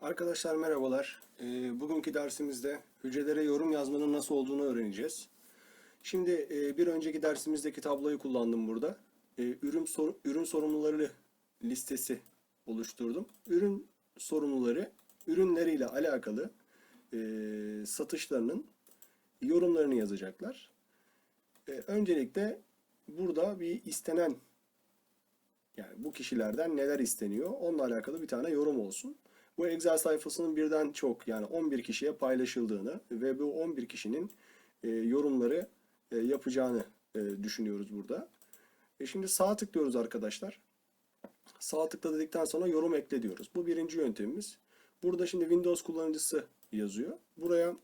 Arkadaşlar merhabalar. Ee, bugünkü dersimizde hücrelere yorum yazmanın nasıl olduğunu öğreneceğiz. Şimdi e, bir önceki dersimizdeki tabloyu kullandım burada. E, ürün sor- ürün sorumluları listesi oluşturdum. Ürün sorumluları ürünleriyle alakalı e, satışlarının yorumlarını yazacaklar. Öncelikle burada bir istenen yani bu kişilerden neler isteniyor onunla alakalı bir tane yorum olsun. Bu Excel sayfasının birden çok yani 11 kişiye paylaşıldığını ve bu 11 kişinin e, yorumları e, yapacağını e, düşünüyoruz burada. E şimdi sağ tıklıyoruz arkadaşlar. Sağ tıkla dedikten sonra yorum ekle diyoruz. Bu birinci yöntemimiz. Burada şimdi Windows kullanıcısı yazıyor. Buraya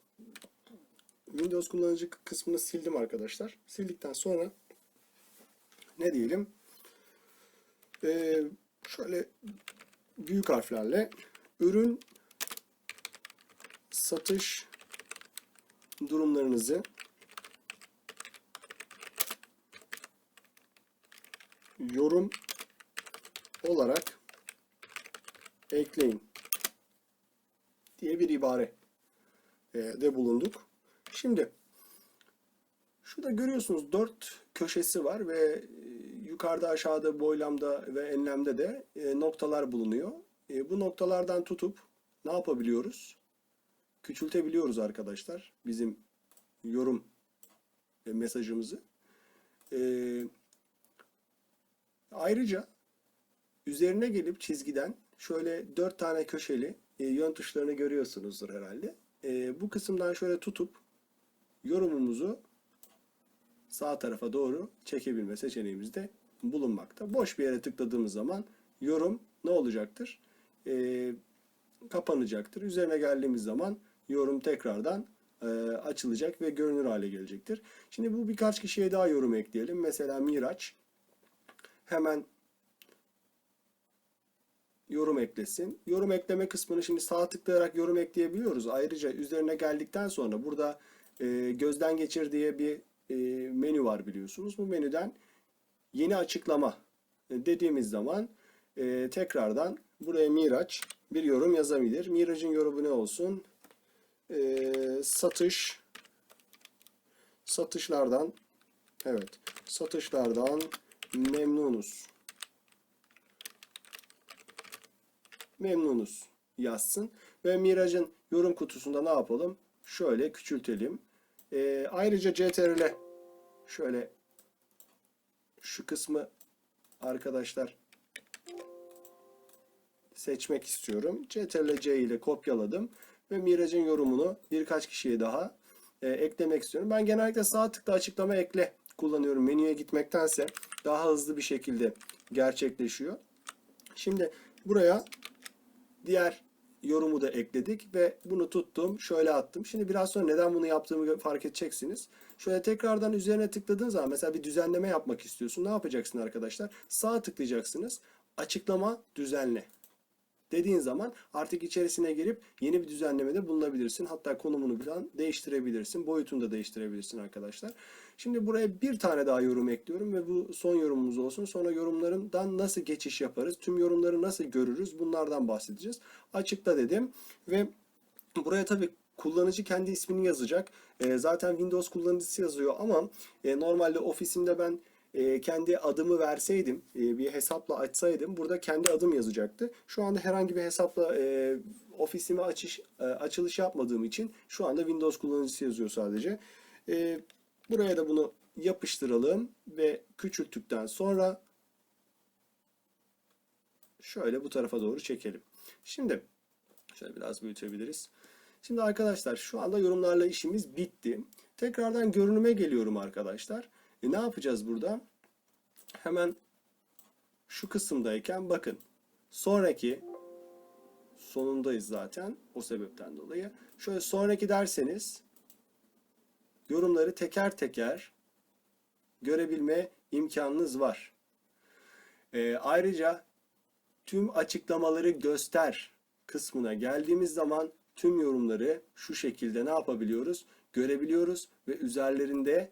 Windows kullanıcı kısmını sildim arkadaşlar. Sildikten sonra ne diyelim? Ee, şöyle büyük harflerle ürün satış durumlarınızı yorum olarak ekleyin diye bir ibare e, de bulunduk. Şimdi şurada görüyorsunuz dört köşesi var ve e, yukarıda aşağıda boylamda ve enlemde de e, noktalar bulunuyor. E, bu noktalardan tutup ne yapabiliyoruz? Küçültebiliyoruz arkadaşlar bizim yorum e, mesajımızı. E, ayrıca üzerine gelip çizgiden şöyle dört tane köşeli e, yön tuşlarını görüyorsunuzdur herhalde. E, bu kısımdan şöyle tutup yorumumuzu sağ tarafa doğru çekebilme seçeneğimiz de bulunmakta. Boş bir yere tıkladığımız zaman yorum ne olacaktır? Ee, kapanacaktır. Üzerine geldiğimiz zaman yorum tekrardan e, açılacak ve görünür hale gelecektir. Şimdi bu birkaç kişiye daha yorum ekleyelim. Mesela Miraç hemen yorum eklesin. Yorum ekleme kısmını şimdi sağ tıklayarak yorum ekleyebiliyoruz. Ayrıca üzerine geldikten sonra burada e, gözden geçir diye bir e, menü var biliyorsunuz. Bu menüden yeni açıklama e, dediğimiz zaman e, tekrardan buraya Miraç bir yorum yazabilir. Miraç'ın yorumu ne olsun? E, satış satışlardan evet satışlardan memnunuz. Memnunuz yazsın. Ve Miraç'ın yorum kutusunda ne yapalım? Şöyle küçültelim. E, ayrıca CTRL şöyle şu kısmı arkadaşlar seçmek istiyorum. CTRL C ile kopyaladım ve Miraç'ın yorumunu birkaç kişiye daha e, eklemek istiyorum. Ben genellikle sağ tıkla açıklama ekle kullanıyorum. Menüye gitmektense daha hızlı bir şekilde gerçekleşiyor. Şimdi buraya diğer yorumu da ekledik ve bunu tuttum. Şöyle attım. Şimdi biraz sonra neden bunu yaptığımı fark edeceksiniz. Şöyle tekrardan üzerine tıkladığınız zaman mesela bir düzenleme yapmak istiyorsun. Ne yapacaksın arkadaşlar? Sağ tıklayacaksınız. Açıklama düzenle. Dediğin zaman artık içerisine girip yeni bir düzenlemede bulunabilirsin. Hatta konumunu falan değiştirebilirsin. Boyutunu da değiştirebilirsin arkadaşlar. Şimdi buraya bir tane daha yorum ekliyorum ve bu son yorumumuz olsun. Sonra yorumlarından nasıl geçiş yaparız? Tüm yorumları nasıl görürüz? Bunlardan bahsedeceğiz. Açıkla dedim ve buraya tabii kullanıcı kendi ismini yazacak. E, zaten Windows kullanıcısı yazıyor ama e, normalde ofisimde ben e, kendi adımı verseydim, e, bir hesapla açsaydım burada kendi adım yazacaktı. Şu anda herhangi bir hesapla e, ofisime açış e, açılış yapmadığım için şu anda Windows kullanıcısı yazıyor sadece. E, buraya da bunu yapıştıralım ve küçülttükten sonra şöyle bu tarafa doğru çekelim. Şimdi şöyle biraz büyütebiliriz. Şimdi arkadaşlar şu anda yorumlarla işimiz bitti. Tekrardan görünüme geliyorum arkadaşlar. E ne yapacağız burada? Hemen şu kısımdayken bakın. Sonraki sonundayız zaten o sebepten dolayı. Şöyle sonraki derseniz yorumları teker teker görebilme imkanınız var. E, ayrıca tüm açıklamaları göster kısmına geldiğimiz zaman tüm yorumları şu şekilde ne yapabiliyoruz? Görebiliyoruz ve üzerlerinde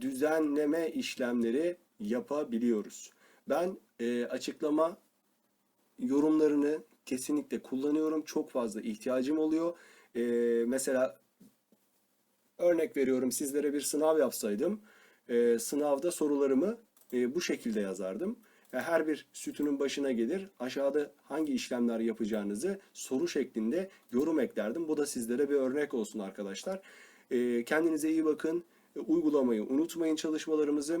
düzenleme işlemleri yapabiliyoruz. Ben e, açıklama yorumlarını kesinlikle kullanıyorum. Çok fazla ihtiyacım oluyor. E, mesela örnek veriyorum sizlere bir sınav yapsaydım. e, sınavda sorularımı e, bu şekilde yazardım. E, Her bir sütunun başına gelir. Aşağıda hangi işlemler yapacağınızı soru şeklinde yorum eklerdim. Bu da sizlere bir örnek olsun arkadaşlar. E, Kendinize iyi bakın. E, Uygulamayı unutmayın çalışmalarımızı.